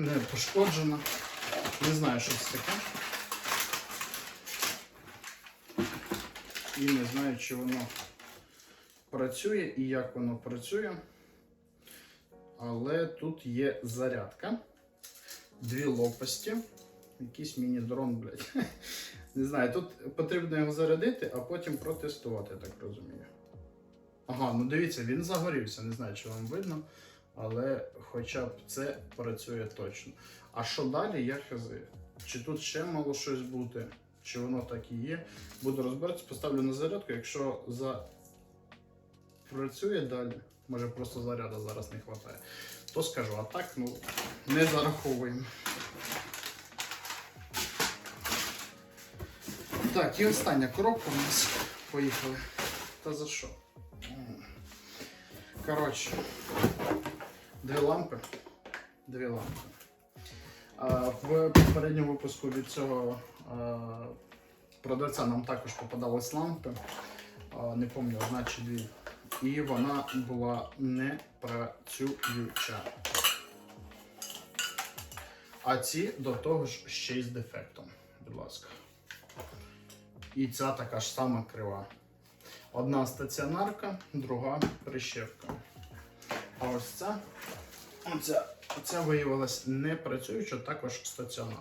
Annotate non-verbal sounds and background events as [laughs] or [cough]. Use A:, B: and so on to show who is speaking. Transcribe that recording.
A: не пошкоджена. Не знаю, що це таке. І не знаю, чи воно працює і як воно працює. Але тут є зарядка, дві лопасті, якийсь міні-дрон, блядь. [laughs] Не знаю, тут потрібно його зарядити, а потім протестувати, я так розумію. Ага, ну дивіться, він загорівся, не знаю, чи вам видно, але хоча б це працює точно. А що далі, я хази. Чи тут ще мало щось бути, чи воно так і є. Буду розбиратися, поставлю на зарядку, якщо за... працює далі, може просто заряду зараз не вистачає, то скажу, а так, ну, не зараховуємо. Так, і остання коробка у нас. Поїхали. Та за що? Коротше, дві лампи. Дві лампи. В попередньому випуску від цього продавця нам також попадались лампи. Не пам'ятаю, одна чи дві. І вона була не працююча. А ці до того ж ще й з дефектом. Будь ласка. І ця така ж сама крива. Одна стаціонарка, друга прищепка. А ось ця, оця, оця виявилась не працююча, також стаціонарна.